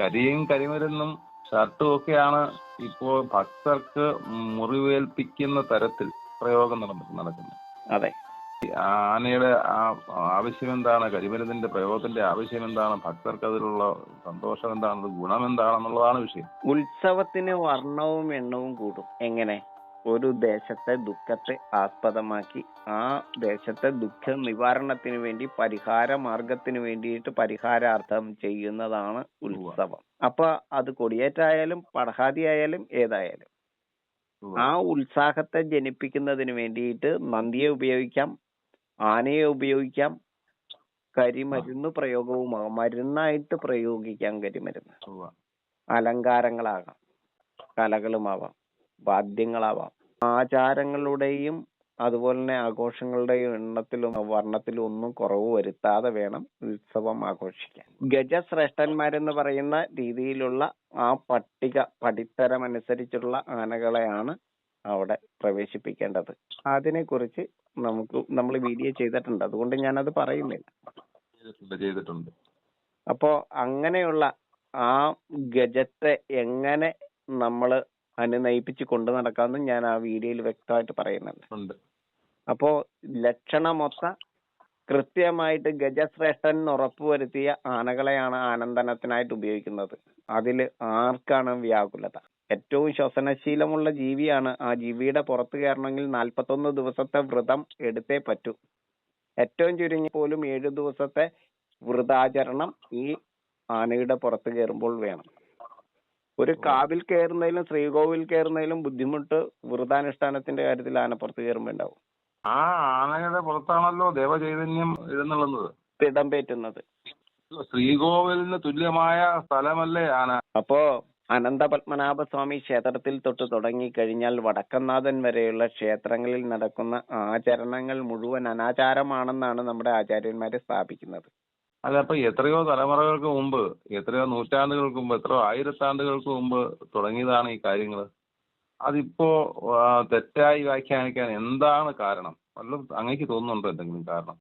കരിയും കരിമരുന്നും ഷർട്ടും ഒക്കെയാണ് ഇപ്പോൾ ഭക്തർക്ക് മുറിവേൽപ്പിക്കുന്ന തരത്തിൽ പ്രയോഗം നട- നടക്കുന്നത്. അതെ. ആനയുടെ ആ ആവശ്യം എന്താണ് കരിമരുന്നിന്റെ പ്രയോഗത്തിന്റെ ആവശ്യം എന്താണ് ഭക്തർക്ക് അതിലുള്ള സന്തോഷം എന്താണ് ഗുണം എന്താണെന്നുള്ളതാണ് വിഷയം. ഉത്സവത്തിന് വർണവും എണ്ണവും കൂടും. എങ്ങനെ? ഒരു ദേശത്തെ ദുഃഖത്തെ ആസ്പദമാക്കി. ആ ദേശത്തെ ദുഃഖ നിവാരണത്തിന് വേണ്ടി പരിഹാര മാർഗത്തിന് വേണ്ടിയിട്ട് പരിഹാരാർത്ഥം ചെയ്യുന്നതാണ് ഉത്സവം. അപ്പൊ അത് കൊടിയേറ്റായാലും പടഹാതി ആയാലും ഏതായാലും ആ ഉത്സാഹത്തെ ജനിപ്പിക്കുന്നതിന് വേണ്ടിയിട്ട് നന്ദിയെ ഉപയോഗിക്കാം ആനയെ ഉപയോഗിക്കാം കരിമരുന്ന് പ്രയോഗവുമാകാം മരുന്നായിട്ട് പ്രയോഗിക്കാം കരിമരുന്ന്. അലങ്കാരങ്ങളാകാം കലകളുമാവാം. വാദ്യങ്ങളാവാം ആചാരങ്ങളുടെയും അതുപോലെ തന്നെ ആഘോഷങ്ങളുടെയും എണ്ണത്തിലും വർണത്തിലും ഒന്നും കുറവ് വരുത്താതെ വേണം ഉത്സവം ആഘോഷിക്കാൻ. ഗജശ്രേഷ്ഠന്മാരെന്ന് പറയുന്ന രീതിയിലുള്ള ആ പട്ടിക പടിത്തരം അനുസരിച്ചുള്ള ആനകളെയാണ് അവിടെ പ്രവേശിപ്പിക്കേണ്ടത്. അതിനെക്കുറിച്ച് നമുക്ക് നമ്മൾ വീഡിയോ ചെയ്തിട്ടുണ്ട്. അതുകൊണ്ട് ഞാനത് പറയുന്നില്ല. ചെയ്തിട്ടുണ്ട്. അപ്പോ അങ്ങനെയുള്ള ആ ഗജത്തെ എങ്ങനെ നമ്മൾ അനുനയിപ്പിച്ച് കൊണ്ടു നടക്കാമെന്നും ഞാൻ ആ വീഡിയോയിൽ വ്യക്തമായിട്ട് പറയുന്നുണ്ട്. അപ്പോ ലക്ഷണമൊത്ത കൃത്യമായിട്ട് ഗജശ്രേഷ്ഠൻ ഉറപ്പുവരുത്തിയ ആനകളെയാണ് ആനന്ദനത്തിനായിട്ട് ഉപയോഗിക്കുന്നത്. അതിൽ ആർക്കാണ് വ്യാകുലത? ഏറ്റവും ശ്വസനശീലമുള്ള ജീവിയാണ്. ആ ജീവിയുടെ പുറത്ത് കയറണമെങ്കിൽ നാൽപ്പത്തൊന്ന് ദിവസത്തെ വ്രതം എടുത്തേ പറ്റൂ. ഏറ്റവും ചുരുങ്ങി പോലും ഏഴു ദിവസത്തെ വ്രതാചരണം ഈ ആനയുടെ പുറത്ത് കയറുമ്പോൾ വേണം. ഒരു കാവിൽ കയറുന്നതിലും ശ്രീകോവിൽ കയറുന്നതിലും ബുദ്ധിമുട്ട് വ്രതാനുഷ്ഠാനത്തിന്റെ കാര്യത്തിൽ ആനപ്പുറത്ത് കയറുമ്പോ ഉണ്ടാവും ആ ആനയുടെ പുറത്താണല്ലോ ദേവചൈതന്യം എഴുന്നള്ളുന്നത് തിടമ്പേറ്റുന്നത് ശ്രീകോവിലിന് തുല്യമായ സ്ഥലമല്ലേ ആന? അപ്പോ അനന്തപത്മനാഭ സ്വാമി ക്ഷേത്രത്തിൽ തൊട്ട് തുടങ്ങി കഴിഞ്ഞാൽ വടക്കനാഥൻ വരെയുള്ള ക്ഷേത്രങ്ങളിൽ നടക്കുന്ന ആചരണങ്ങൾ മുഴുവൻ അനാചാരമാണെന്നാണ് നമ്മുടെ ആചാര്യന്മാരെ സ്ഥാപിക്കുന്നത്. അല്ല അപ്പൊ എത്രയോ തലമുറകൾക്ക് മുമ്പ് എത്രയോ നൂറ്റാണ്ടുകൾക്ക് മുമ്പ് എത്രയോ ആയിരത്താണ്ടുകൾക്ക് മുമ്പ് തുടങ്ങിയതാണ് ഈ കാര്യങ്ങൾ അതിപ്പോ തെറ്റായി വ്യാഖ്യാനിക്കാൻ എന്താണ് കാരണം? വല്ലതും അങ്ങേക്ക് തോന്നുന്നുണ്ടോ എന്തെങ്കിലും കാരണം?